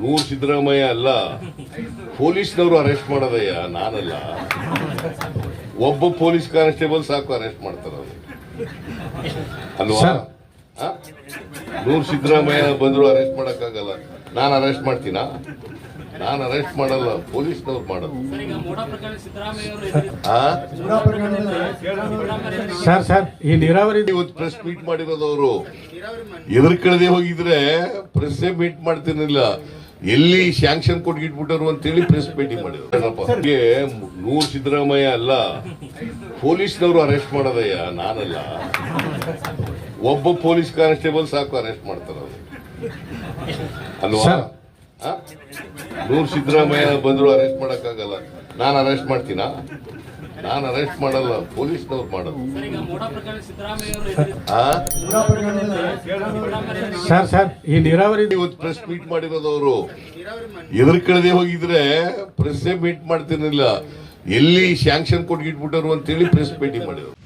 ನೂರ್ ಸಿದ್ದರಾಮಯ್ಯ ಅಲ್ಲ ಪೊಲೀಸ್ನವರು ಅರೆಸ್ಟ್ ಮಾಡೋದಯ್ಯ ನಾನಲ್ಲ. ಒಬ್ಬ ಪೊಲೀಸ್ ಕಾನ್ಸ್ಟೇಬಲ್ ಸಾಕು ಅರೆಸ್ಟ್ ಮಾಡ್ತಾರ ಅಲ್ವಾ? ನೂರ್ ಸಿದ್ದರಾಮಯ್ಯ ಬಂದ್ರು ಅರೆಸ್ಟ್ ಮಾಡಕ್ಕಾಗಲ್ಲ. ನಾನು ಅರೆಸ್ಟ್ ಮಾಡ್ತೀನಾ? ನಾನು ಅರೆಸ್ಟ್ ಮಾಡಲ್ಲ ಪೊಲೀಸ್ನವ್ರು ಮಾಡೋದು. ಸರ್ ಎದುರು- ಸರ್ ಈ ನೀರಾವರಿ ಇವತ್ತು ಪ್ರೆಸ್ ಮೀಟ್ ಮಾಡಿರೋದು ಅವರು ಎದುರ್ಕಳದೆ ಹೋಗಿದ್ರೆ ಪ್ರೆಸ್ ಮೀಟ್ ಮಾಡ್ತಿರ್ಲಿಲ್ಲ ಎಲ್ಲಿ ಶಾಂಕ್ಷನ್ ಕೊಟ್ಗಿಟ್ಬಿಟ್ಟರು ಅಂತೇಳಿ ಪ್ರೆಸ್ ಮೀಟಿಂಗ್ ಮಾಡಿದ್ರು. ನೂರು ಸಿದ್ದರಾಮಯ್ಯ ಅಲ್ಲ ಪೊಲೀಸ್ನವರು ಅರೆಸ್ಟ್ ಮಾಡೋದಯ್ಯ ನಾನಲ್ಲ. ಒಬ್ಬ ಪೊಲೀಸ್ ಕಾನ್ಸ್ಟೇಬಲ್ ಸಾಕು ಅರೆಸ್ಟ್ ಮಾಡ್ತಾರ ಅಲ್ವಾ? ನೂರ್ ಸಿದ್ದರಾಮಯ್ಯ ಬಂದ್ರು ಅರೆಸ್ಟ್ ಮಾಡಕ್ಕಾಗಲ್ಲ. ನಾನು ಅರೆಸ್ಟ್ ಮಾಡ್ತೀನಾ? ನಾನು ಅರೆಸ್ಟ್ ಮಾಡಲ್ಲ ಪೊಲೀಸ್ನವ್ರು ಮಾಡೋದು ಸರ್ ಎದುರು- ಸರ್ ಸರ್ ಈ ನೀರಾವರಿ ಇವತ್ತು ಪ್ರೆಸ್ ಮೀಟ್ ಮಾಡಿರೋದು ಅವರು. ಎದುರ್ಕಳದೆ ಹೋಗಿದ್ರೆ ಪ್ರೆಸ್ ಮೀಟ್ ಮಾಡ್ತಿರ್ಲಿಲ್ಲ. ಎಲ್ಲಿ ಸ್ಯಾಂಕ್ಷನ್ ಕೊಟ್ಗಿಟ್ಬಿಟ್ಟರು ಅಂತೇಳಿ ಪ್ರೆಸ್ ಮೀಟಿಂಗ್ ಮಾಡಿದ್ರು